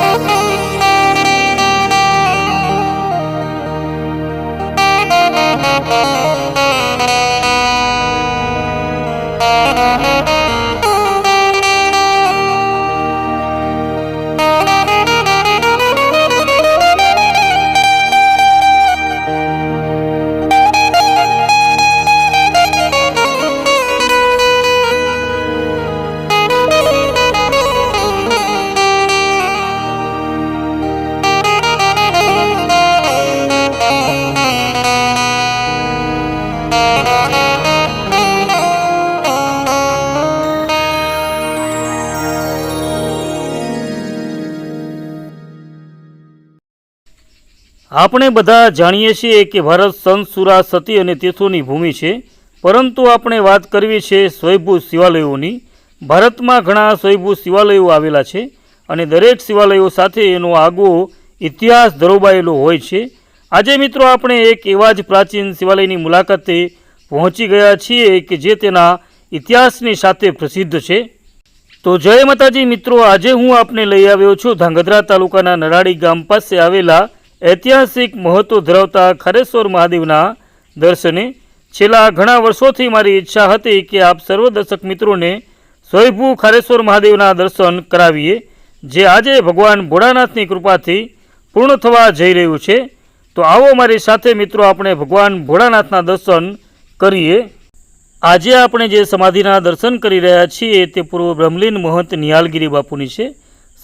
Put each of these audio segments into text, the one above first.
Oh, oh, oh. આપણે બધા જાણીએ છીએ કે ભારત સંત સુરા સતી અને તીર્થોની ભૂમિ છે, પરંતુ આપણે વાત કરવી છે સ્વયંભૂ શિવાલયોની. ભારતમાં ઘણા સ્વયંભૂ શિવાલયો આવેલા છે અને દરેક શિવાલયો સાથે એનો આગવો ઇતિહાસ ધરોબાયેલો હોય છે. આજે મિત્રો આપણે એક એવા જ પ્રાચીન શિવાલયની મુલાકાતે પહોંચી ગયા છીએ કે જે તેના ઇતિહાસની સાથે પ્રસિદ્ધ છે. તો જય માતાજી મિત્રો, આજે હું આપને લઈ આવ્યો છું ધાંગધ્રા તાલુકાના નરાડી ગામ પાસે આવેલા ઐતિહાસિક મહત્વ ધરાવતા ખરેશ્વર મહાદેવના દર્શને છેલ્લા ઘણા વર્ષોથી મારી ઈચ્છા હતી કે આપ સર્વ દર્શક મિત્રોને સ્વયંભૂ ખારેશ્વર મહાદેવના દર્શન કરાવીએ, જે આજે ભગવાન ભોળાનાથની કૃપાથી પૂર્ણ થવા જઈ રહ્યું છે. તો આવો મારી સાથે મિત્રો આપણે ભગવાન ભોળાનાથના દર્શન કરીએ. આજે આપણે જે સમાધિના દર્શન કરી રહ્યા છીએ તે પૂર્વ બ્રહ્મલીન મહંત નિહાલગીરી બાપુની છે.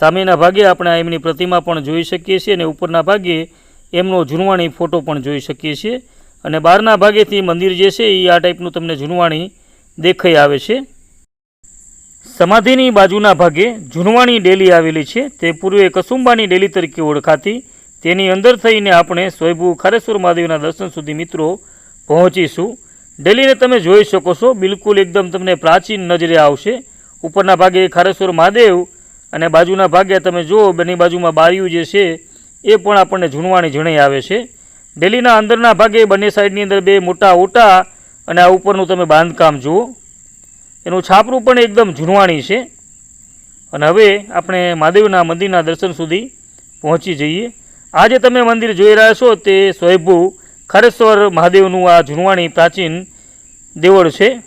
સામેના ભાગે આપણે એમની પ્રતિમા પણ જોઈ શકીએ છીએ અને ઉપરના ભાગે એમનો ઝૂનવાણી ફોટો પણ જોઈ શકીએ છીએ. અને બહારના ભાગેથી મંદિર જે છે એ આ ટાઈપનું તમને ઝૂનવાણી દેખાઈ આવે છે. સમાધિની બાજુના ભાગે ઝૂનવાણી ડેલી આવેલી છે. તે પૂર્વે કસુંબાની ડેલી તરીકે ઓળખાતી. તેની અંદર થઈને આપણે સ્વયંભૂ ખારેશ્વર મહાદેવના દર્શન સુધી મિત્રો પહોંચીશું. ડેલીને તમે જોઈ શકો છો. બિલકુલ એકદમ તમને પ્રાચીન નજરે આવશે. ઉપરના ભાગે ખારેશ્વર મહાદેવ અને બાજુના ભાગે તમે જુઓ, બંને બાજુમાં બારીઓ જે છે, એ પણ આપણને ઝૂણવાની જણાઈ આવે છે. ડેલીના અંદરના ભાગે બંને સાઈડની અંદર બે મોટા ઓટા અને આ ઉપરનું તમે બાંધકામ જુઓ. એનું છાપરું પણ એકદમ ઝૂણવાણી છે. અને હવે આપણે મહાદેવના મંદિરના દર્શન સુધી પહોંચી જઈએ. આજે તમે મંદિર જોઈ રહ્યા છો તે સ્વયંભૂ ખરેશ્વર મહાદેવનું આ ઝૂણવાણી પ્રાચીન દેવળ છે.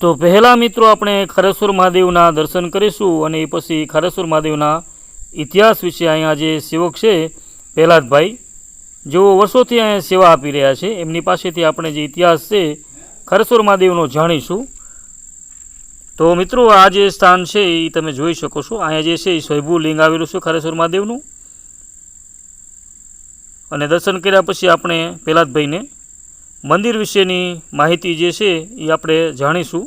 તો પહેલાં મિત્રો આપણે ખરેશ્વર મહાદેવના દર્શન કરીશું અને એ પછી ખરેશ્વર મહાદેવના ઇતિહાસ વિશે અહીંયા જે સેવક છે પ્રહલાદભાઈ જેઓ વર્ષોથી અહીંયા સેવા આપી રહ્યા છે, એમની પાસેથી આપણે જે ઇતિહાસ છે ખરેશ્વર મહાદેવનો જાણીશું. તો મિત્રો, આ જે સ્થાન છે એ તમે જોઈ શકો છો. અહીંયા જે છે એ સ્વયંભૂ લિંગ આવેલું છે ખરેશ્વર મહાદેવનું. અને દર્શન કર્યા પછી આપણે પ્રહલાદભાઈને મંદિર વિશેની માહિતી જે છે એ આપણે જાણીશું.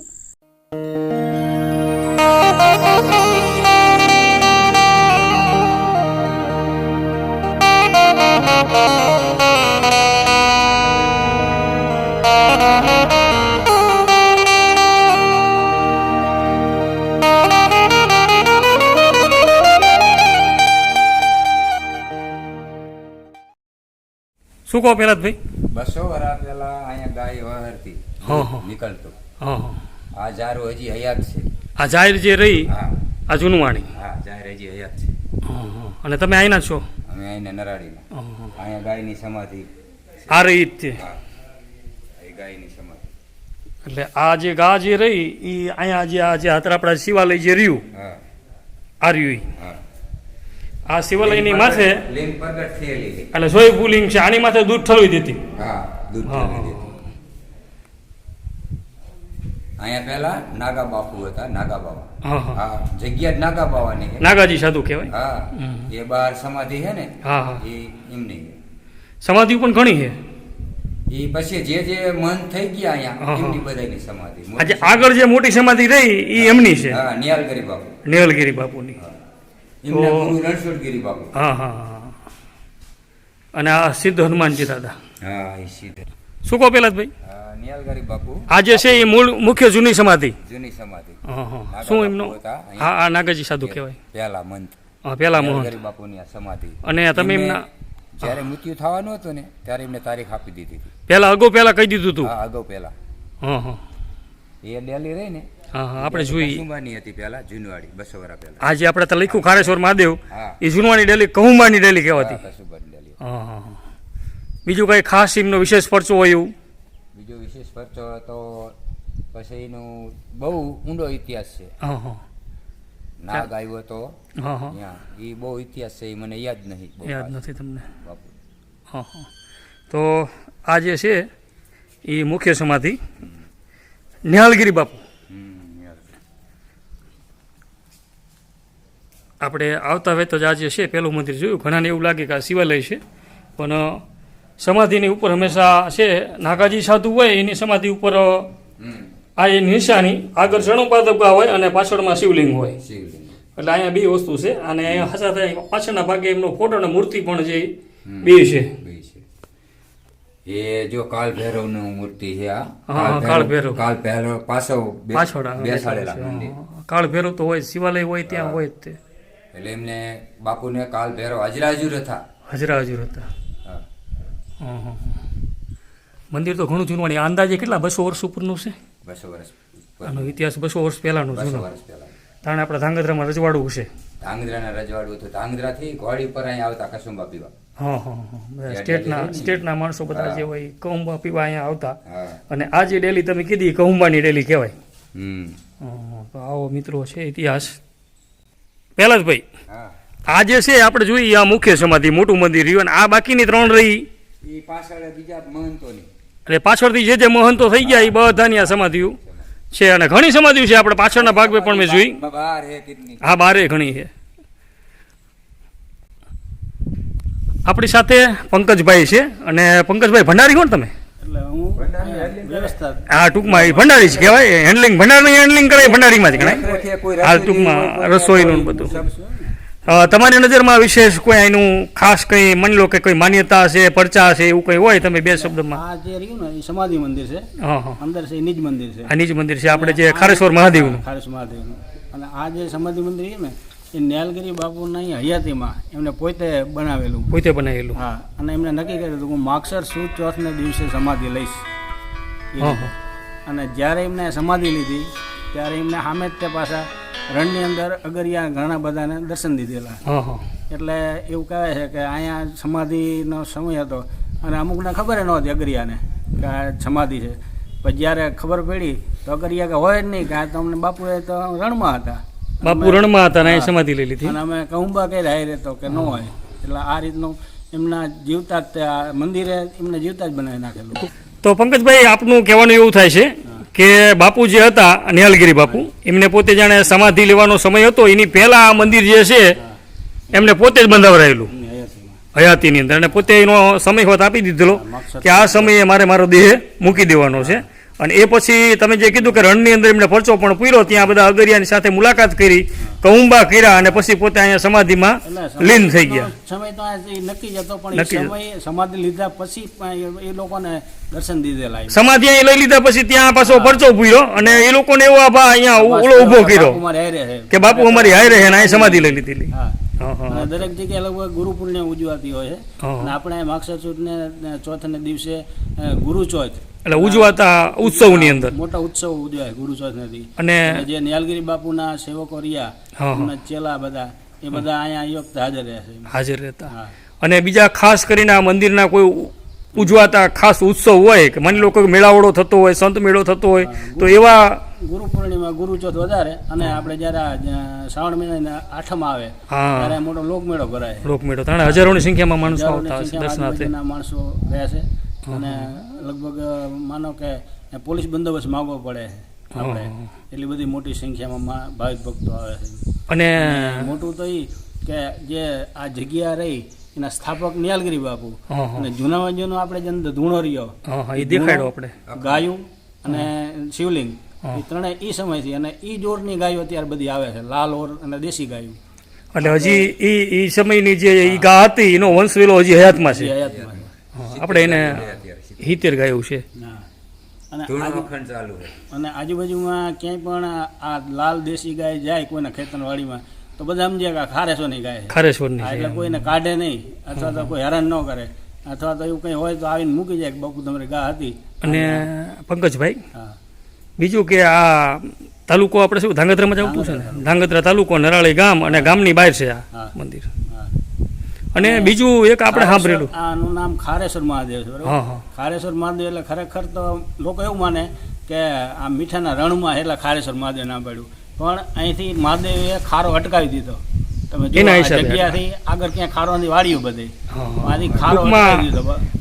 શું કહો પ્રહલાદભાઈ બસો વર્ષ પેલા અહીંયા ગાય વહરતી. નીકળતું. આ જારો હજી હયાત છે. આ જાહેર જે રહી હા. આ વાણી. હા જાહેર હજી હયાત છે. અને તમે અહીંના છો? અમે અહીંના હા. અહીંયા ગાયની સમાધિ આ રહી જ છે ગાયની સમાધિ. એટલે આ જે ગા જે રહી એ અહીંયા જે આ જે આપણા શિવાલય જે રહ્યું હા. આ રહ્યું હા. આ શિવાલયની માથે લિંગ પ્રગટ થયેલી. એટલે સોય પુલિંગ છે. આની માથે દૂધ ઠલવી દીધી. હા અહીંયા પહેલા નાગા બાપુ હતા નાગા બાબા હા. જગ્યા નાગા બાવાની નાગાજી સાધુ કહેવાય? હા એ બાર સમાધિ છે ને હા હા. એ એમની સમાધિ પણ ઘણી છે. એ પછી જે જે મન થઈ ગયા અહીંયા. એમની બધાની સમાધિ. આજે આગળ જે મોટી સમાધિ રહી એ એમની છે. હા નિહાલગીરી બાપુ. નિહાલગીરી બાપુની. હા. એમના ગુરુ રણછોડગીરી બાપુ. હા હા હા. અને આ સિદ્ધ હનુમાનજી દાદા. હા એ સિદ્ધ. શું કહો પેલા ભાઈ? નિયાલગીરી બાપુ. આ જે છે એ મૂળ મુખ્ય જૂની સમાધિ. જૂની સમાધિ. હા. હા શું એમનો? હા આ નાગાજી સાધુ કહેવાય. પહેલા મંત. હા પેલા મોહન બાપુની આ સમાધિ. અને તમે એમના જ્યારે મૃત્યુ થવાનું હતું ને ત્યારે એમને તારીખ આપી દીધી હતી. પેલા અગાઉ પહેલા કહી દીધું તું. અગાઉ પહેલા. હા હા. એ ડેલી રહી ને હા હા આપણે જોઈ. કસુંબાની હતી પહેલા જૂનવાડી બસો વર્ષ પહેલા. આજે આપણે તો લખ્યું ખારેશ્વર મહાદેવ. એ જૂનવાની ડેલી કહુંબાની ડેલી કહેવાતી. કસુંબાની ડેલી. હા હા હા. બીજું કઈ ખાસ એમનો વિશેષ પરચો હોય એવું? બીજો વિશેષ પરચો તો પછી એનો બહુ ઊંડો ઇતિહાસ છે. હા હા. નાગ આવ્યો તો હા હા. એ બહુ ઇતિહાસ છે એ મને યાદ નહીં યાદ નથી તમને? બાપુ. હા હા. તો આ જે છે એ મુખ્ય સમાધિ. નિહાલગીરી બાપુ હમ, યાદ. આપણે આવતા હોય તો જ આજે છે પહેલું મંદિર જોયું. ઘણાને એવું લાગે કે આ શિવાલય છે. પણ સમાધિની ઉપર હંમેશા છે નાગાજી સાધુ હોય એની સમાધિ ઉપર આ એની નિશાની. આગળ જણુપાદકા હોય અને પાછળમાં શિવલિંગ હોય. એટલે અહીંયા બે વસ્તુ છે. અને હાથા થાય પાછળના ભાગે એમનો ફોટો અને મૂર્તિ પણ જે બે છે. એ જો કાલ ભૈરવનું મૂર્તિ છે આ. હા, કાળ ભૈરવ. કાલ ભૈરવ. પાછો પાછળ. બેસાડેલા કાળ ભૈરવ તો હોય શિવાલય હોય ત્યાં હોય તે. એટલે એમને બાપુને કાલ ભેરો હાજરા હજુર હતા. હજરા હજુર હતા. હા. હા, હા, હા. મંદિર તો ઘણું જૂનું આ અંદાજે કેટલા બસો વર્ષ ઉપરનું છે? બસો વર્ષ. આનો ઇતિહાસ બસો વર્ષ પહેલાનો જૂનો. તાણે આપણા ધાંગધ્રામાં રજવાડું છે ધાંગધ્રાના રજવાડું હતું. ધાંગધ્રાથી ઘોડી પર અહીંયા આવતા કસુંબા પીવા. હા હા હા. સ્ટેટના સ્ટેટના માણસો બધા. જે હોય કહુંબા પીવા અહીંયા આવતા. અને આ જે ડેલી તમે કીધી કહુંબાની ડેલી કહેવાય. હમ. હા, તો આવો મિત્રો છે ઇતિહાસ. પહેલા જ ભાઈ આ જે છે આપણે જોઈએ આ મુખ્ય સમાધિ મોટું મંદિર રહ્યું અને આ બાકીની ત્રણ રહી. પાછળ બીજા મહંતોની. એટલે પાછળથી જે જે મહંતો થઈ ગયા એ બધાની આ સમાધિઓ છે અને ઘણી સમાધિઓ છે આપણે પાછળના ભાગમાં પણ મેં જોઈ. હે બારે ઘણી છે. આપણી સાથે પંકજભાઈ છે અને પંકજભાઈ ભંડારી કોણ તમે? હું આ ટૂંકમાં એ ભંડારી જ કહેવાય. હેન્ડલિંગ ભંડારી હેન્ડલિંગ કરાય ભંડારીમાંથી ભંડારીમાં ગણાય. હાલ ટૂંકમાં રસોઈનું બધું. તમારી નજરમાં વિશેષ કોઈ એનું ખાસ કંઈ માની લો કે કોઈ માન્યતા છે પરચા છે એવું કંઈ હોય તમે બે શબ્દમાં? આ જે રહ્યું ને એ સમાધિ મંદિર છે. અંદર છે એ નિજ મંદિર છે. આ નિજ મંદિર છે. આપણે જે ખારેશ્વર મહાદેવનું. ખારસ મહાદેવનું. અને આ જે સમાધિ મંદિર છે ને એ નેલગીરી બાપુના અહીં હયાતીમાં એમને પોતે બનાવેલું. પોતે બનાવેલું. હા અને એમને નક્કી કર્યું હતું હું માક્ષર સુદ ચોથને દિવસે સમાધિ લઈશ. અને જ્યારે એમને સમાધિ લીધી ત્યારે એમને સામે જ તે પાછા રણની અંદર અગરિયા ઘણા બધાને દર્શન દીધેલા. એટલે એવું કહે છે કે અહીંયા સમાધિનો સમય હતો. અને અમુકને ખબર ન હતી અગરિયાને કે આ સમાધિ છે. પણ જ્યારે ખબર પડી તો અગરિયા કે હોય જ નહીં કે આ તમને બાપુએ તો રણમાં હતા. બાપુ રણમાં હતા ને અહીં સમાધિ લઈ લીધી. અને અમે કહુંબા કઈ હાય રહેતો કે ન હોય. એટલે આ રીતનું એમના જીવતા જ તે આ મંદિરે એમને જીવતા જ બનાવી નાખેલું. તો પંકજભાઈ આપનું કહેવાનું એવું થાય છે કે બાપુ જે હતા નિહાલગીરી બાપુ. એમને પોતે જાણે સમાધિ લેવાનો સમય હતો. એની પહેલા આ મંદિર જે છે એમને પોતે જ બંધાવરાયેલું. હયાતીની અંદર. અને પોતે એનો સમય હોત આપી દીધેલો કે આ સમયે મારે મારો દેહ મૂકી દેવાનો છે. અને એ પછી તમે જે કીધું કે રણની અંદર એમને પરચો પણ પૂર્યો ત્યાં બધા અગરિયાની સાથે મુલાકાત કરી કહુંબા કર્યા અને પછી પોતે અહીંયા સમાધિમાં લીન થઈ ગયા. સમય તો નક્કી જતો પણ એ સમય સમાધિ લીધા પછી એ- લોકોને દર્શન દીધેલા સમાધિ અહીં લઈ લીધા પછી ત્યાં પાછો પરચો પૂર્યો અને એ લોકોને એવો આભા અહીંયા ઓલો ઊભો કર્યો. કે બાપુ અમારી હાય રહે ને અહીં સમાધિ લઈ લીધેલી. અને દરેક જગ્યાએ લગભગ ગુરુ પૂર્ણિમા ઉજવાતી હોય છે. અને આપણે માગસર ચોથને ચોથને દિવસે ગુરુ ચોથ એટલે ઉજવાતા ઉત્સવની અંદર. મોટા ઉત્સવ ઉજવાય ગુરુ ચોથનાથી અને જે નિહાલગીરી બાપુના સેવકો રહ્યા. એમના ચેલા બધા એ બધા અહીંયા વખતે હાજર રહ્યા છે. હાજર રહેતા. અને બીજા ખાસ કરીને આ મંદિરના કોઈ ઉજવાતા ખાસ ઉત્સવ હોય કે માની લો કે મેળાવડો થતો હોય સંત મેળો થતો હોય તો એવા ગુરુ પૂર્ણિમા ગુરુ ચોથ વધારે અને આપણે જ્યારે શ્રાવણ મહિના આઠમ આવે ત્યારે મોટો લોકમેળો ભરાય. લોકમેળો. તાણે હજારોની સંખ્યામાં માણસો આવતા દર્શનાર્થે. માણસો રહ્યા છે. અને લગભગ માનો કે પોલીસ બંદોબસ્ત માગવો પડે આપણે. એટલી બધી મોટી સંખ્યામાં ભાવિક ભક્તો આવે છે. અને મોટું તો એ કે જે આ જગ્યા રહી એના સ્થાપક નિયાલગીરી બાપુ. અને જૂનામાં જૂનો આપણે જેમ ધૂણો રહ્યો હા હા. એ દેખાડો આપણે. ગાયું અને શિવલિંગ. એ ત્રણે એ સમયથી અને એ જોરની ગાયો અત્યારે બધી આવે છે. લાલ ઓર અને દેશી ગાયું. એટલે હજી એ એ સમયની જે ઈ ગા હતી એનો વંશવેલો હજી હયાતમાં છે. હયાતમાં આપણે એને હિતેર ગાયું છે. અને આજુબાજુમાં ક્યાંય પણ આ લાલ દેશી ગાય જાય કોઈના ખેતરવાડીમાં તો બધા સમજે કે ખારેસોની ગાય ખારેશો ખારેશ્વરની એટલે કોઈને કાઢે નહીં અથવા તો કોઈ હેરાન ન કરે અથવા તો એવું કંઈ હોય તો આવીને મૂકી જાય કે બાપુ તમારી ગા હતી. અને પંકજભાઈ હા. બીજું કે આ તાલુકો આપણે શું ધાંગધ્રામાં જ આવતું છે ને? ધાંગધ્રા તાલુકો. નરાળી ગામ અને ગામની બહાર છે આ મંદિર. હા. અને બીજું એક આપણે સાંભળેલું. આનું નામ ખારેશ્વર મહાદેવ છે બરાબર? ખારેશ્વર મહાદેવ એટલે ખરેખર તો લોકો એવું માને કે આ મીઠાના રણમાં એટલે ખારેશ્વર મહાદેવ નામ પડ્યું. પણ અહીંથી મહાદેવે ખારો અટકાવી દીધો. તમે જો જગ્યાથી આગળ ક્યાં ખારોની વાળ્યું બધે. આથી ખારો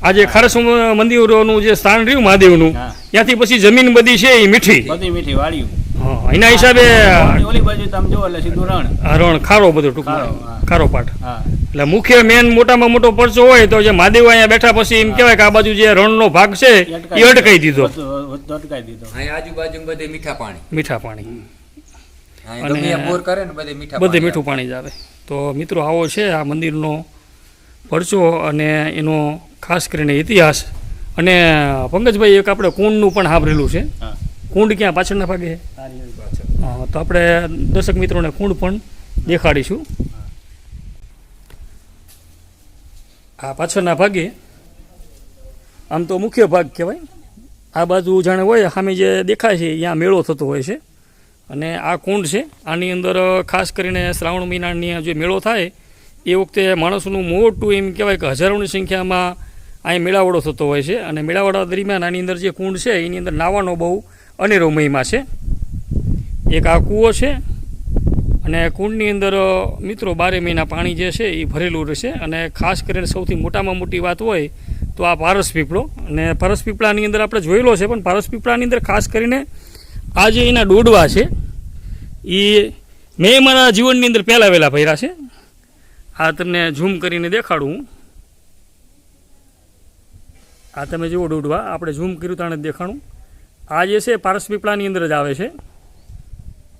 આજે જે મંદિરોનું જે સ્થાન રહ્યું મહાદેવનું. ત્યાંથી પછી જમીન બધી છે એ મીઠી. બધી મીઠી વાળ્યું એના હિસાબે ઓલી બાજુ તમે જુઓ એટલે સીધું રણ. રણ ખારો બધો ટૂંકમાં. ખારો પાટ. હા. એટલે મુખ્ય મેન મોટામાં મોટો પરચો હોય તો જે મહાદેવ અહીંયા બેઠા પછી એમ કહેવાય કે આ બાજુ જે રણનો ભાગ છે એ અટકાઈ દીધો. અટકાઈ દીધો. અહીં આજુબાજુ બધે મીઠા પાણી. મીઠા પાણી. અને બોર કરે ને બધે મીઠા બધે મીઠું પાણી જ આવે. તો મિત્રો આવો છે આ મંદિરનો પરચો અને એનો ખાસ કરીને ઇતિહાસ. અને પંકજભાઈ એક આપણે કુંડનું પણ સાંભળેલું છે. કુંડ ક્યાં? પાછળના ભાગે? તો આપણે દર્શક મિત્રોને કુંડ પણ દેખાડીશું. આ પાછળના ભાગે, આમ તો મુખ્ય ભાગ કહેવાય. આ બાજુ જાણે હોય સામે જે દેખાય છે ત્યાં મેળો થતો હોય છે. અને આ કુંડ છે, આની અંદર ખાસ કરીને શ્રાવણ મહિનાની જે મેળો થાય, એ વખતે માણસનું મોટું એમ કહેવાય કે હજારોની સંખ્યામાં અહીં મેળાવડો થતો હોય છે. અને મેળાવડા દરમિયાન આની અંદર જે કુંડ છે, એની અંદર નાવાનો બહુ અનેરો મહિમા છે. એક આ કૂવો છે અને કુંડની અંદર મિત્રો, બારે મહિના પાણી જે છે એ ભરેલું રહેશે. અને ખાસ કરીને સૌથી મોટામાં મોટી વાત હોય તો આ પારસ પીપળો. અને પારસ પીપળાની અંદર આપણે જોયેલો છે, પણ પારસ પીપળાની અંદર ખાસ કરીને આ જે એના ડોડવા છે એ મેં મારા જીવનની અંદર પહેલાં વહેલા ભર્યા છે. આ તમને ઝૂમ કરીને દેખાડું. આ તમે જુઓ ડોડવા, આપણે ઝૂમ કર્યું તાણે જ દેખાડું આ જે છે પારસ પીપળાની અંદર જ આવે છે.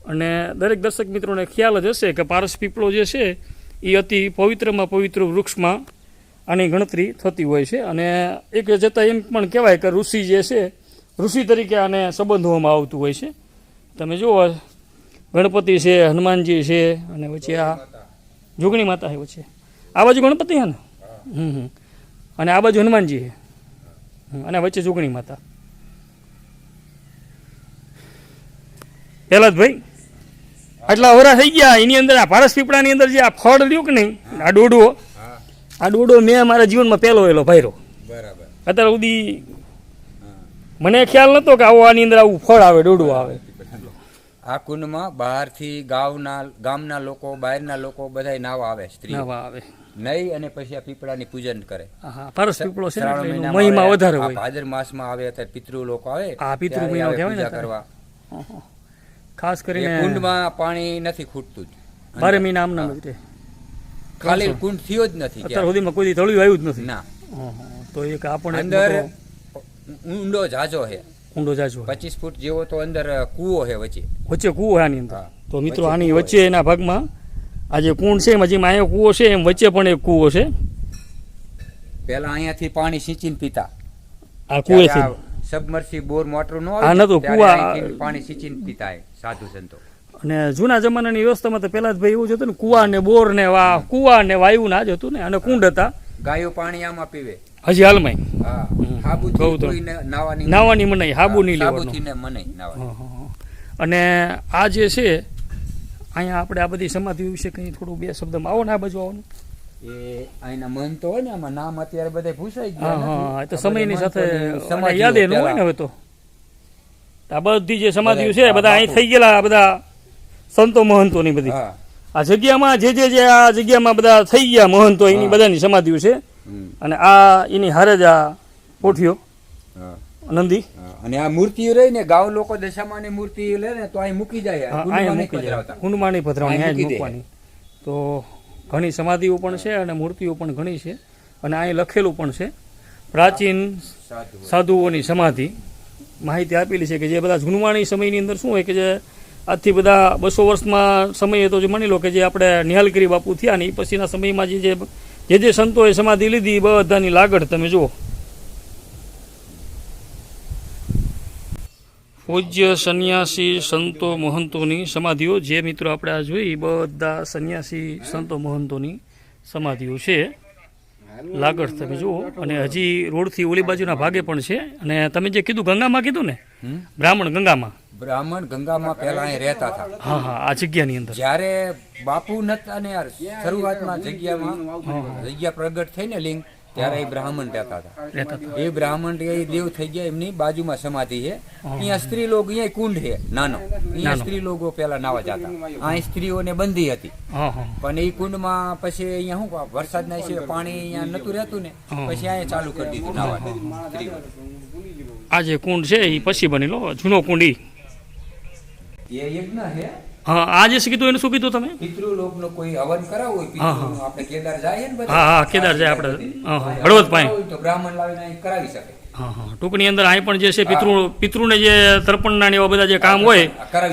અને દરેક દર્શક મિત્રોને ખ્યાલ જ હશે કે પારસ પીપળો જે છે એ અતિ પવિત્રમાં પવિત્ર વૃક્ષમાં આની ગણતરી થતી હોય છે. અને એક જતાં એમ પણ કહેવાય કે ઋષિ જે છે, ઋષિ તરીકે આને સંબંધવામાં આવતું હોય છે. તમે જુઓ, ગણપતિ છે, હનુમાનજી છે, અને વચ્ચે આ જોગણી માતા છે વચ્ચે. આ બાજુ ગણપતિ છે ને? હમ હમ. અને આ બાજુ હનુમાનજી છે. અને વચ્ચે જોગણી માતા. પહેલા ભાઈ આટલા વરા થઈ ગયા એની અંદર આ પારસ પીપળાની અંદર જે આ ફળ રહ્યું કે નહીં આ ડોડો આ ડોડો મેં મારા જીવનમાં પહેલો એલો ભાઈરો. બરાબર. અત્યાર સુધી મને ખ્યાલ નતો કે આવો આની અંદર આવું ફળ આવે ડોડું આવે. આ કુંડમાં બહારથી ગામના ગામના લોકો બહારના લોકો બધા નાવા આવે સ્ત્રી નવા આવે. નહીં અને પછી આ પીપળાની પૂજન કરે. હા પીપળો છે મહિમા વધારે હોય. ભાદર માસમાં આવે ત્યારે પિતૃ લોકો આવે આ પિતૃ મહિમા કહેવાય ને કરવા. ખાસ કરીને કુંડમાં પાણી નથી ખૂટતું જ. બારે મહિના આમ નામ જ ખાલી કુંડ થયો જ નથી અત્યાર સુધીમાં કોઈ તળિયું આવ્યું જ નથી. ના. તો એક આપણે અંદર ઊંડો જાજો છે. ઊંડો જાજો પચીસ ફૂટ જેવો તો અંદર કૂવો છે વચ્ચે. વચ્ચે કૂવો આની અંદર. તો મિત્રો આની વચ્ચે એના ભાગમાં આ જે કુંડ છે એમાં જેમાં અહીંયા કૂવો છે એમ વચ્ચે પણ એક કૂવો છે. પેલા અહીંયાથી પાણી સિંચીને પીતા. આ કૂવેથી. સબમર્સી બોર મોટર નો આ નહોતું, કુવા પાણી સિંચીને પીતા સાધુ સંતો. અને જૂના જમાનાની વ્યવસ્થામાં તો પહેલા જ ભાઈ એવું જ હતું ને કુવા ને બોર ને વા કુવા ને વાયુ ના જ હતું ને અને કુંડ હતા. ગાયો પાણી આમાં પીવે. હજી હાલમાં હા. હમ. સાબુથી બહુ તો. કોઈને નાવાની નાવાની મનાઈ હાબુ નહીં લેવાનું. ને મનાઈ હા. અને આ જે છે અહીંયા આપણે આ બધી સમાધિ વિશે કંઈ થોડું બે શબ્દમાં આવો ને આ બાજુ આવવાનું. એ અહીંના મહંતો હોય ને આમાં નામ અત્યારે બધા ભૂસાઈ ગયા હા તો સમયની સાથે સમાધિઓ યાદ એનું હોય ને હવે તો. આ બધી જે સમાધિઓ છે બધા બધા અહીં થઈ ગયેલા આ બધા સંતો મહંતોની બધી. આ જગ્યામાં જે જે જે આ જગ્યામાં બધા થઈ ગયા મહંતો એની બધાની સમાધિઓ છે. અને આ એની હારે જ આ પોઠિયો નંદી. અને આ મૂર્તિઓ રહી ને ગાવ લોકો દશામાની મૂર્તિ લે ને તો અહીં મૂકી જાય. મૂકી જાય. પધરાવતા. પધરાવણી. મૂકવાની. તો ઘણી સમાધિઓ પણ છે અને મૂર્તિઓ પણ ઘણી છે. અને અહીં લખેલું પણ છે, પ્રાચીન સાધુઓની સમાધિ. માહિતી આપેલી છે કે જે બધા જૂનવાણી સમયની અંદર શું હોય કે જે આજથી બધા બસો વર્ષમાં સમયે તો જે માની લો કે જે આપણે નિહાલગીરી બાપુ થયા ને એ પછીના સમયમાં જે જે જે સંતોએ સમાધિ લીધી એ બધાની લાગડ તમે જુઓ. પૂજ્ય સંન્યાસી સંતો મહંતોની સમાધિઓ. જે મિત્રો આપણે આ જોઈ બધા સંન્યાસી સંતો મહંતોની સમાધિઓ છે. લાગડ તમે જુઓ અને હજી રોડથી ઓલી બાજુના ભાગે પણ છે. અને તમે જે કીધું ગંગામાં કીધું ને? બ્રાહ્મણ ગંગામાં. બ્રાહ્મણ ગંગામાં પહેલા અહીં રહેતા હતા. હા હા આ જગ્યાની અંદર. જ્યારે બાપુ નતા ને શરૂઆતમાં જગ્યામાં જગ્યા પ્રગટ થઈ ને લિંગ ત્યારે એ બ્રાહ્મણ રહેતા હતા. એ બ્રાહ્મણ એ દેવ થઈ ગયા એમની બાજુમાં સમાધિ છે. અહીંયા સ્ત્રી લોકો અહીંયા કુંડ છે નાનો. અહીંયા સ્ત્રી લોકો પેલા નાવા જતા. આ સ્ત્રીઓને બંધી હતી. પણ એ કુંડમાં પછી અહીંયા શું વરસાદના છે પાણી અહીંયા નતું રહેતું ને પછી અહીંયા ચાલુ કરી દીધું નાવા આ જે કુંડ છે એ પછી બનેલો જૂનો કુંડ એ યજ્ઞ છે. હા આ જે કીધું એનું શું કીધું તમે? પિતૃલોકનો કોઈ હવન કરાવવું હોય આપણે કેદાર જાય ને હા, હા, કેદાર જાય આપણે. હા, હા, હળવદ પાસે. તો બ્રાહ્મણ લાવીને અહીં કરાવી શકે. હા હા ટૂંકની અંદર અહીં પણ જે છે પિતૃ પિતૃને જે તર્પણના ને એવા બધા જે કામ હોય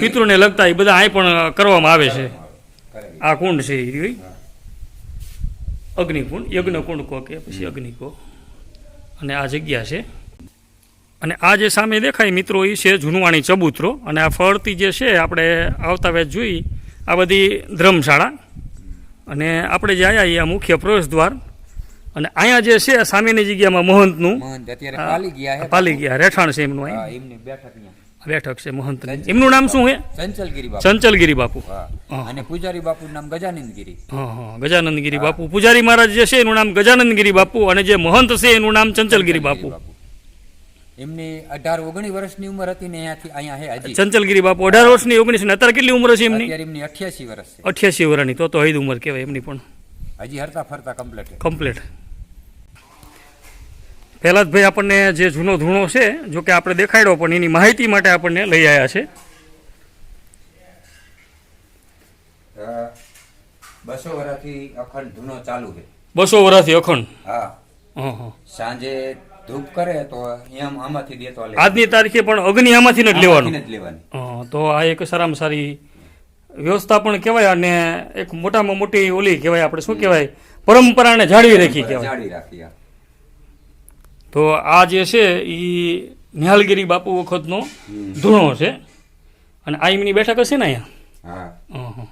પિતૃને લગતા એ બધા અહીં પણ કરવામાં આવે છે. આ કુંડ છે એ. અગ્નિકુંડ યજ્ઞ કુંડ કહો કે પછી અગ્નિ કહો અને આ જગ્યા છે. અને આ જે સામે દેખાય મિત્રો એ છે જૂનવાણી ચબૂતરો. અને આ ફળતી જે છે આપણે આવતા વેચ જોઈ આ બધી ધર્મશાળા. અને આપણે જે આવ્યા એ આ મુખ્ય પ્રવેશ દ્વાર. અને અહીંયા જે છે સામેની જગ્યામાં મહંતનું. પાલી ગયા રહેઠાણ છે એમનું બેઠક છે મહંત. એમનું નામ શું છે ચંચલગીરી બાપુ. ચંચલગીરી. અને પૂજારી બાપુ નામ ગજાનંદગીરી. હા હા ગજાનંદગીરી બાપુ. પૂજારી મહારાજ જે છે એનું નામ ગજાનંદગીરી બાપુ. અને જે મહંત છે એનું નામ ચંચલગીરી બાપુ. એમની અઢાર ઓગણીસ વર્ષની ઉંમર હતી ને અહીંયાથી અહીંયા હે હજી. ચંચલગીરી બાપુ અઢાર વર્ષની ઓગણીસ ને અત્યારે કેટલી ઉંમર છે એમની? અત્યારે એમની અઠ્યાસી વર્ષ છે. અઠ્યાસી વર્ષની તો તો હૈદ ઉંમર કહેવાય એમની પણ. હજી હરતા ફરતા કમ્પ્લીટ કમ્પ્લીટ પહેલા જ ભાઈ આપણને જે જૂનો ધૂણો છે જો કે આપણે દેખાડ્યો પણ એની માહિતી માટે આપણને લઈ આવ્યા છે. બસો વર્ષથી અખંડ ધૂનો ચાલુ છે. બસો વર્ષથી અખંડ? હા હા. સાંજે ધૂપ કરે તો આમાંથી દેતો આજની તારીખે પણ અગ્નિ આમાંથી જ લેવાનું. જ લેવાની. તો આ એક સારામાં સારી વ્યવસ્થા પણ કહેવાય અને એક મોટામાં મોટી ઓલી કહેવાય આપણે શું કહેવાય? પરંપરાને જાળવી રાખી કહેવાય. જાળવી રાખી તો આ જે છે એ નિહાલગીરી બાપુ વખતનો ધૂણો છે. અને આ એમની બેઠક હશે ને અહીંયા? હા. અહં.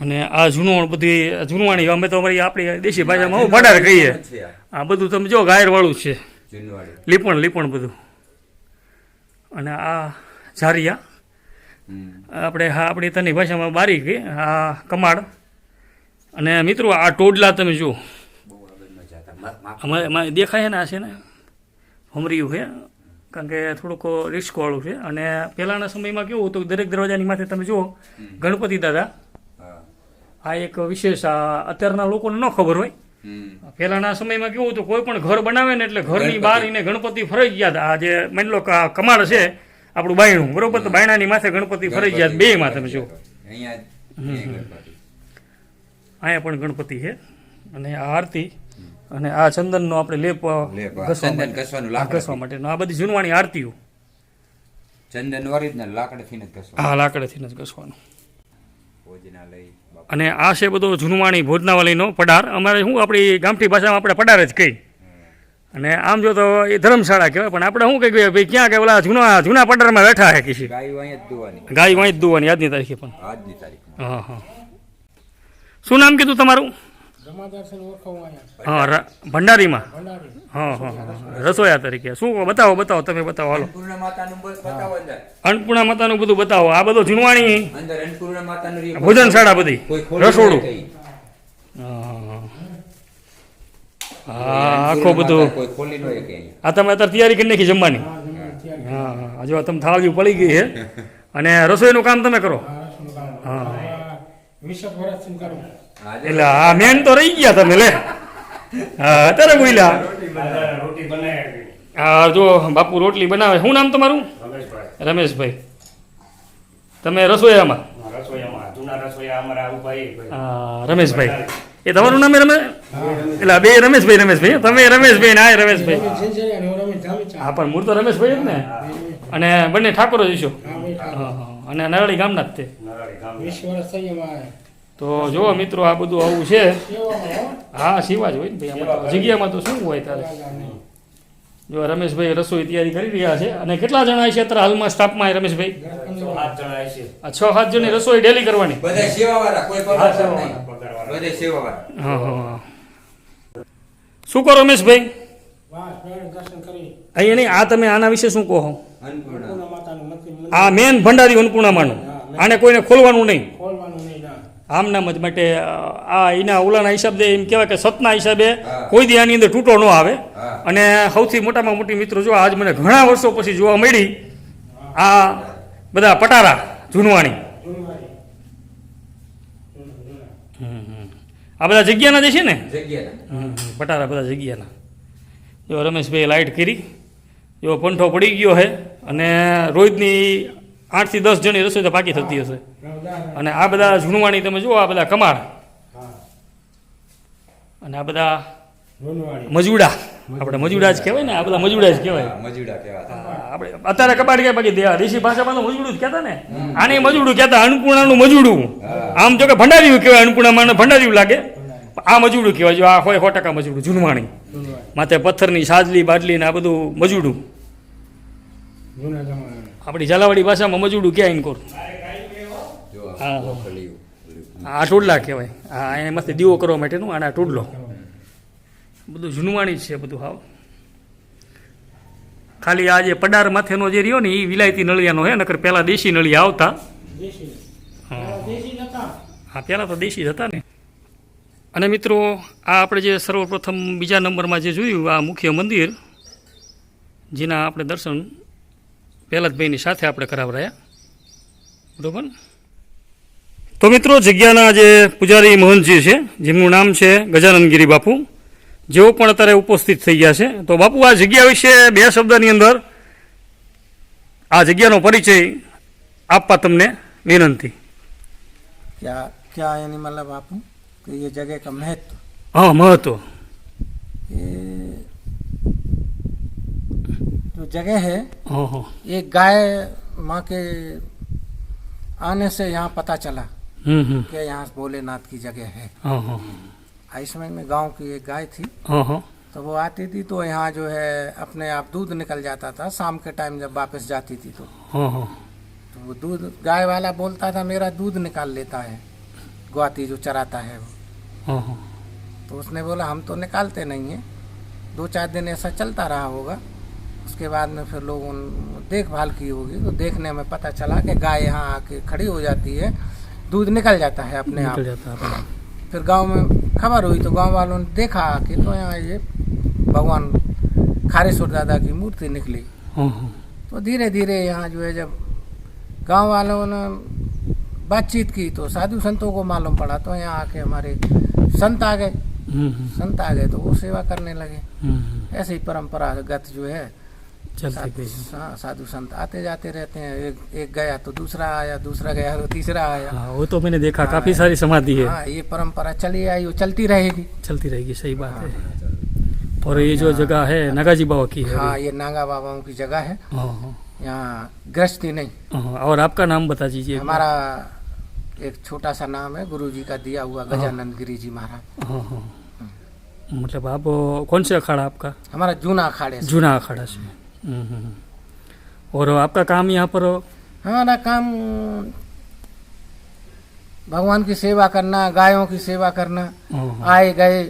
અને આ જૂનો બધી જૂનવાણી અમે તો અમારી આપણી દેશી ભાષામાં હું ભડાર કહીએ. આ બધું તમે જો ગાયર વાળું છે. લીપણ લીપણ બધું. અને આ ઝારિયા. આપણે હા આપણી તની ભાષામાં બારી ગઈ આ કમાડ. અને મિત્રો આ ટોડલા તમે જુઓ. અમારે દેખાય છે ને આ છે ને? હમરિયું છે. કારણ કે થોડુંક રિસ્કવાળું છે. અને પહેલાંના સમયમાં કેવું હતું દરેક દરવાજાની માથે તમે જુઓ. ગણપતિ દાદા. આ એક વિશેષ અત્યારના લોકોને ન ખબર હોય. પહેલાના સમયમાં કેવું હતું કોઈ પણ ઘર બનાવે ને એટલે ઘરની બહાર એને ગણપતિ ફરજિયાત આ જે માની લો કમાડ છે આપણું બાયણું બરોબર? તો બાયણાની માથે ગણપતિ ફરજિયાત બે માં તમે જુઓ અહીંયા અહીંયા પણ ગણપતિ છે. અને આ આરતી અને આ ચંદનનો આપણે લેપ. ઘસવા માટે. આ માટેનો આ બધી જૂનવાણી આરતીઓ. ચંદન ઓરિજિનલ લાકડાથી જ ઘસવાનું. હા લાકડેથી જ ઘસવાનું. ભોજના લઈ બાપુ. અને આ છે બધો જૂનવાણી ભોજનાવલીનો પડાર. અમારે શું આપણી ગામઠી ભાષામાં આપણે પડાર જ કહી અને આમ જો તો એ ધર્મશાળા કહેવાય પણ આપણે શું કહીએ ભાઈ ક્યાં કે ઓલા જૂના જૂના પડારમાં બેઠા જ દોવાની. ગાય વાંચ દુવાની આજની તારીખે પણ. આજની તારીખ હા હા. શું નામ કીધું તમારું? હા ભંડારીમાં? હા હા હા રસોયા તરીકે. શું બતાવો બતાવો તમે બતાવો હાલો. અન્નપૂર્ણા માતાનું બસ બતાવો અંદર. અન્નપૂર્ણા માતાનું બધું બતાવો. આ બધું જૂનવાણી ભોજન ભોજનશાળા બધી? રસોડું? હા હા આખો બધું. આ તમે અત્યારે તૈયારી કરી નાખી જમવાની? હા હા જો તમે જેવું પડી ગઈ છે. અને રસોઈનું કામ તમે કરો? હા. એટલે હા મેન તો રહી ગયા તમે લે હા અત્યારે બોલ્યા હા જો બાપુ રોટલી બનાવે શું નામ તમારું રમેશભાઈ તમે રસોઈયામાં હા, રમેશભાઈ એ તમારું નામ રમે એટલે બે રમેશભાઈ રમેશભાઈ તમે રમેશભાઈ ના રમેશભાઈ હા પણ મૂળ તો રમેશભાઈ જ ને અને બંને ઠાકોર જ છો હા હા અને નરાળી ગામના જ તે. તો જુઓ મિત્રો આ બધું આવું છે. હા. સીવા જ હોય ને ભાઈ આમાં જગ્યામાં તો શું હોય તારે? જો રમેશભાઈ રસોઈ તૈયારી કરી રહ્યા છે. અને કેટલા જણા છે અત્યારે હાલમાં સ્ટાફમાં રમેશભાઈ? આ છ સાત જણની રસોઈ ડેલી કરવાની? બધા સેવાવાળા, કોઈ પગાર નહીં. બધા સેવાવાળા. હા હા હા. શું કહો રમેશભાઈ? અહીંયા નહીં આ તમે આના વિશે શું કહો. આ મેન ભંડારી અન્નપૂર્ણામાનું આને કોઈને ખોલવાનું નહીં. ખોલવાનું આમ નામ જ માટે આ એના ઓલાના હિસાબે એમ કહેવાય કે સતના હિસાબે કોઈ દી આની અંદર તૂટો ન આવે. અને સૌથી મોટામાં મોટી મિત્રો જો આજ મને ઘણા વર્ષો પછી જોવા મળી આ બધા પટારા જૂનવાણી. હમ, હમ. આ બધા જગ્યાના જે છે ને. પટારા બધા જગ્યાના. જો રમેશભાઈ લાઇટ કરી. જો પંઠો પડી ગયો છે અને રોજની આઠથી દસ જણી રસોઈ તો પાકી થતી હશે. અને આ બધા ઝૂણવાણી તમે જુઓ આ બધા કમાળ. અને આ બધા મજુડા. આપણે મજુડા જ કહેવાય ને આ બધા મજુડા જ કહેવાય. મજુડા કહેવાય આપણે અત્યારે કબાટ કે બાકી દેવા દેશી ભાષામાં તો મજુડું જ કહેતા ને. આને મજુડું કહેતા અન્નપૂર્ણાનું મજુડું. આમ જો કે ભંડારીયું કહેવાય અન્નપૂર્ણામાં ભંડારીયું લાગે. આ મજૂડું કહેવાય. જો આ હોય સો ટકા મજૂડું જૂનવાણી. માથે પથ્થરની સાજલી બાટલી ને આ બધું મજૂડું. આપણી ઝાલાવાડી ભાષામાં મજૂડું ક્યાં એમ કરું? હા. આ. ટોડલા કહેવાય. હા એને મસ્ત દીવો કરવા માટેનું આના ટોડલો બધું જૂનવાણી જ છે બધું હાવ ખાલી આ જે પડાર માથેનો જે રહ્યો ને એ વિલાયતી નળિયાનો હે નકર પહેલાં દેશી નળિયા આવતા. હા. હા પહેલાં તો દેશી જ હતા ને. અને મિત્રો, આ આપણે જે સર્વપ્રથમ બીજા નંબરમાં જે જોયું, આ મુખ્ય મંદિર, જેના આપણે દર્શન પહેલાદભાઈની સાથે આપણે કરાવરાયા. બરાબર? તો મિત્રો, જગ્યાના જે પૂજારી મોહનજી છે, જેમનું નામ છે ગજાનંદગીરી બાપુ, જેઓ પણ અત્યારે ઉપસ્થિત થઈ ગયા છે. તો બાપુ, આ જગ્યા વિશે બે શબ્દની અંદર આ જગ્યાનો પરિચય આપવા તમને વિનંતી. ક્યાં ક્યાં એની મતલબ આપું कि ये जगह का महत्व। हाँ महत्व। जो जगह है हाँ, हाँ। एक गाय माँ के आने से यहाँ पता चला हम्म, हम्म। कि यहाँ भोलेनाथ की जगह है। हाँ, इसमें में गाँव की एक गाय थी। तो वो आती थी तो यहाँ जो है अपने आप दूध निकल जाता था शाम के टाइम जब वापस जाती थी तो। तो वो दूध गाय वाला बोलता था मेरा दूध निकाल लेता है गुआती जो चराता है वो। तो उसने बोला हम तो निकालते नहीं हैं। दो चार दिन ऐसा चलता रहा होगा। उसके बाद में फिर लोगों ने देखभाल की होगी। तो देखने में पता चला कि गाय यहाँ आके खड़ी हो जाती है। दूध निकल जाता है अपने आप। जाता है फिर गाँव में खबर हुई तो गाँव वालों ने देखा कि तो यहाँ ये भगवान खारेश्वर दादा की मूर्ति निकली। હા तो धीरे धीरे यहाँ जो है जब गाँव वालों ने बातचीत की तो साधु संतों को मालूम पड़ा तो यहाँ आके हमारे संत आ गए। हम्म, हम्म। संत आ गए तो वो सेवा करने लगे। हम्म, ऐसे ही परंपरागत जो है चलते हाँ, साधु संत आते जाते रहते हैं। एक एक गया तो दूसरा आया दूसरा गया तो तीसरा आया। आ, वो तो मैंने देखा काफ़ी हाँ, सारी समाधि है। आ, ये परंपरा चली आई वो चलती रहेगी। चलती रहेगी सही बात है और ये जो जगह है नागाजी बाबा की है। हाँ ये नागा बाबाओं की जगह है। यहाँ गृहस्थी नहीं। और आपका नाम बता दीजिए। हमारा एक छोटा सा नाम है गुरु जी का दिया हुआ गजानंद गिरी जी महाराज। हाँ हाँ। मतलब आप कौन से अखाड़ा आपका? हमारा जूना अखाड़े जूना अखाड़ा से। हम्म, हम्म, हम्म। और आपका काम यहाँ पर? हमारा काम भगवान की सेवा करना गायों की सेवा करना हाँ हाँ, आए गए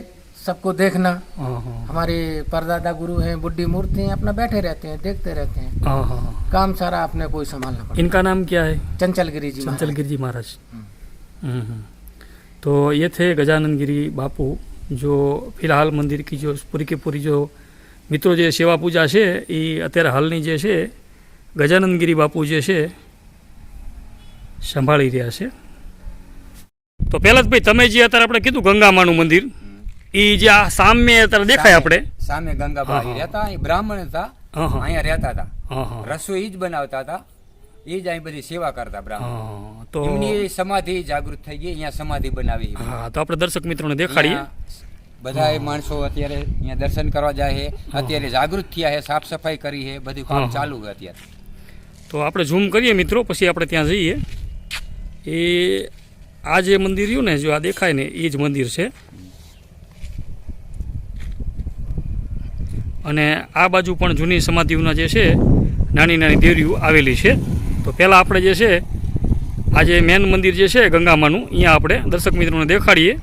सबको देखना हाँ हाँ हमारे परदादा गुरु हैं बुढ़ी मूर्ति हैं अपना बैठे रहते हैं देखते रहते हैं हाँ हाँ हाँ। काम सारा अपने को ही संभालना पड़ता इनका नाम क्या है है चंचल गिरी जी महाराज। चंचल गिरी जी महाराज हम्म, हम्म। तो ये थे गजानंद गिरी बापू जो फिलहाल મંદિર की जो પૂરી કે પૂરી જો મિત્રો જે સેવા પૂજા છે એ અત્યારે હાલની જે છે ગજાનંદગીરી બાપુ જે છે સંભાળી રહ્યા છે તો પહેલા જ ભાઈ તમે જે અત્યારે આપણે કીધું ગંગામાનું મંદિર એ જે સામે અત્યારે દેખાય આપણે. સામે ગંગાબાઈ. રહેતા અહીં બ્રાહ્મણ હતા અહીંયા રહેતા હતા. રસોઈ જ બનાવતા હતા. એ જ અહીં બધી સેવા કરતા બ્રાહ્મણ. તો એમની સમાધિ જાગૃત થઈ ગઈ અહીંયા સમાધિ બનાવી હા તો આપણે દર્શક મિત્રોને દેખાડીએ. બધા માણસો અત્યારે અહીંયા દર્શન કરવા જાય છે. અત્યારે જાગૃત થયા છે સાફ સફાઈ કરી છે બધું કામ ચાલુ છે અત્યારે. તો આપણે ઝૂમ કરીએ મિત્રો પછી આપણે ત્યાં જઈએ. એ આ જે મંદિર રહ્યું ને જો આ દેખાય ને એ જ મંદિર છે. અને આ બાજુ પણ જૂની સમાધિઓના જે છે, નાની નાની દેરીઓ આવેલી છે. તો પહેલાં આપણે જે છે, આ જે મેન મંદિર જે છે, ગંગામાનું, અહીંયા આપણે દર્શક મિત્રોને દેખાડીએ.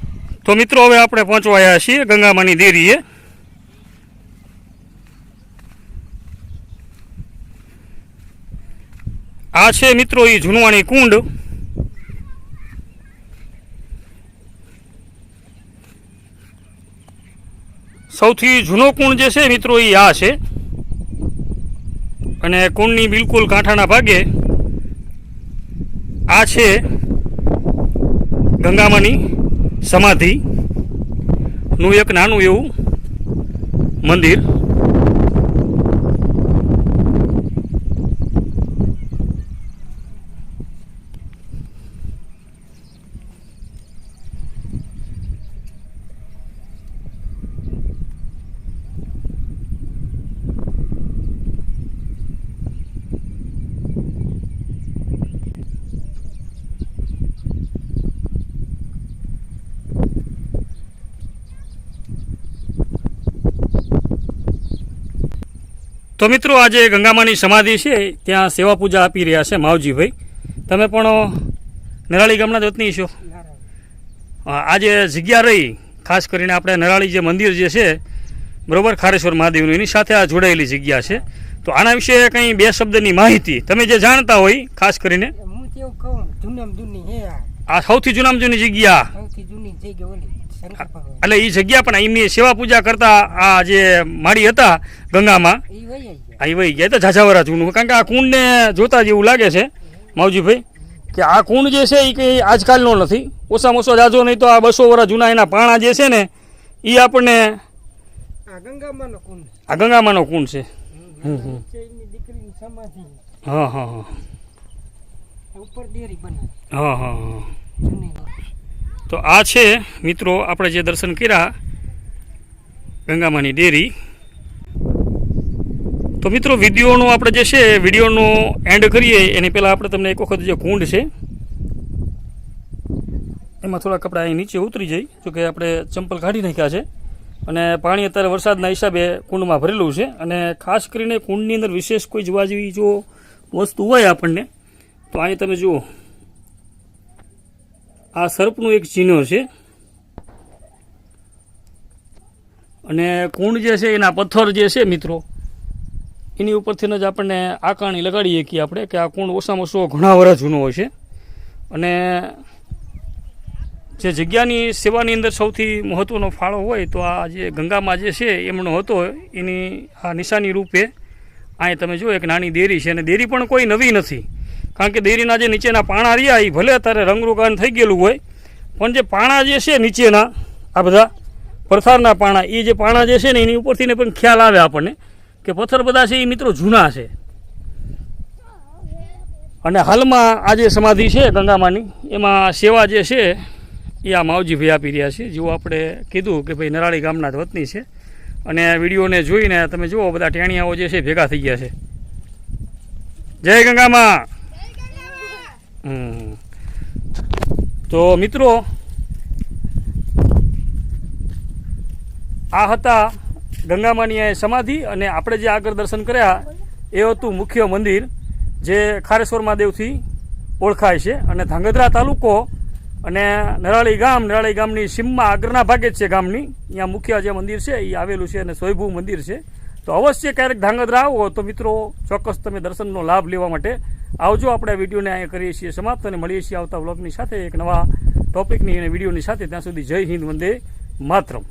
તો મિત્રો, હવે આપણે પહોંચવા આવ્યા છીએ ગંગામાની દેરીએ. આ છે મિત્રો એ જૂનવાણી કુંડ. સૌથી જૂનો કુંડ જે છે, મિત્રો, એ આ છે. અને કુંડની બિલકુલ કાંઠાના ભાગે આ છે ગંગામાની સમાધિનું એક નાનું એવું મંદિર. તો મિત્રો આજે ગંગામાની સમાધિ છે ત્યાં સેવા પૂજા આપી રહ્યા છે માવજીભાઈ. તમે પણ નરાળી ગામના જ વતની છો આજે જગ્યા રહી ખાસ કરીને આપણે નરાળી જે મંદિર જે છે બરોબર ખારેશ્વર મહાદેવનું એની સાથે આ જોડાયેલી જગ્યા છે. તો આના વિશે કંઈ બે શબ્દની માહિતી તમે જે જાણતા હોય ખાસ કરીને. હું કેવું કહું જૂનામ જૂની હે આ. આ સૌથી જૂનામ જૂની જગ્યા. એટલે એ જગ્યા પણ એમની સેવા પૂજા કરતા આ જે માળી હતા ગંગામાં એ વહી ગયા. તો ઝાઝાવરા જૂનું કારણ કે આ કુંડને જોતા જેવું લાગે છે માવજીભાઈ કે આ કુંડ જે છે એ કંઈ આજકાલનો નથી. ઓછામાં ઓછો જાજો નહીં તો આ બસો વર્ષ જૂના એના પાણા જે છે ને એ આપણને આ ગંગામાનો કુંડ. છે. હા હા હા. હા હા હા. તો આ છે, મિત્રો, આપણે જે દર્શન કર્યા, ગંગામાની ડેરી. તો મિત્રો, વિડીયોનો આપણે જે છે, વિડીયોનો એન્ડ કરીએ. એની પહેલાં આપણે તમને એક વખત જે કુંડ છે, એમાં થોડા કપડાં અહીં નીચે ઉતરી જાય જોકે આપણે ચંપલ કાઢી નાખ્યા છે. અને પાણી અત્યારે વરસાદના હિસાબે કુંડમાં ભરેલું છે. અને ખાસ કરીને કુંડની અંદર વિશેષ કોઈ જોવા જેવી જો વસ્તુ હોય આપણને, તો અહીં તમે જુઓ. આ સર્પનું એક ચિહ્ન છે. અને કુંડ જે છે, એના પથ્થર જે છે મિત્રો, એની ઉપરથી જ આપણને આકારણી લગાડીએ કે આપણે કે આ કુંડ ઓછામાં ઓછો ઘણા વર્ષ જૂનો હોય છે. અને જે જગ્યાની સેવાની અંદર સૌથી મહત્ત્વનો ફાળો હોય તો આ જે ગંગામાં જે છે, એમનો હતો, એની આ નિશાની રૂપે અહીં તમે જુઓ, એક નાની દેરી છે. અને દેરી પણ કોઈ નવી નથી. કારણ કે દેરીના જે નીચેના પાણા રહ્યા એ ભલે અત્યારે રંગરૂગાન થઈ ગયેલું હોય, પણ જે પાણા જે છે નીચેના, આ બધા પરથારના પાણા એ જે પાણા જે છે ને એની ઉપરથી પણ ખ્યાલ આવે આપણને કે પથ્થર બધા છે એ મિત્રો જૂના છે. અને હાલમાં આ જે સમાધિ છે ગંગામાની, એમાં સેવા જે છે એ આ માવજીભાઈ આપી રહ્યા છે. જેવું આપણે કીધું કે ભાઈ નરાળી ગામના જ વતની છે. અને વિડીયોને જોઈને તમે જુઓ, બધા ટેણિયાઓ જે છે ભેગા થઈ ગયા છે. જય ગંગામાં. તો મિત્રો, આ હતા ગંગામાની સમાધિ અને આપણે જે આગળ દર્શન કર્યા, એ હતું મુખ્ય મંદિર, જે ખારેશ્વર મહાદેવથી ઓળખાય છે. અને ધાંગધ્રા તાલુકો અને નરાળી ગામ, નરાળી ગામની સીમમાં આગળના ભાગે જ છે ગામની. અહીંયા મુખ્ય જે મંદિર છે, એ આવેલું છે અને સ્વયંભૂ મંદિર છે. તો અવશ્ય ક્યારેક ધાંગધ્રા આવો તો મિત્રો ચોક્કસ તમે દર્શનનો લાભ લેવા માટે આવજો, આપણે વિડીયોને અહીંયા કરીએ છીએ સમાપ્ત અને મળીએ છીએ આવતા વ્લોગની સાથે એક નવા ટોપિકની અને વિડીયોની સાથે. ત્યાં સુધી જય હિન્દ, વંદે માતરમ.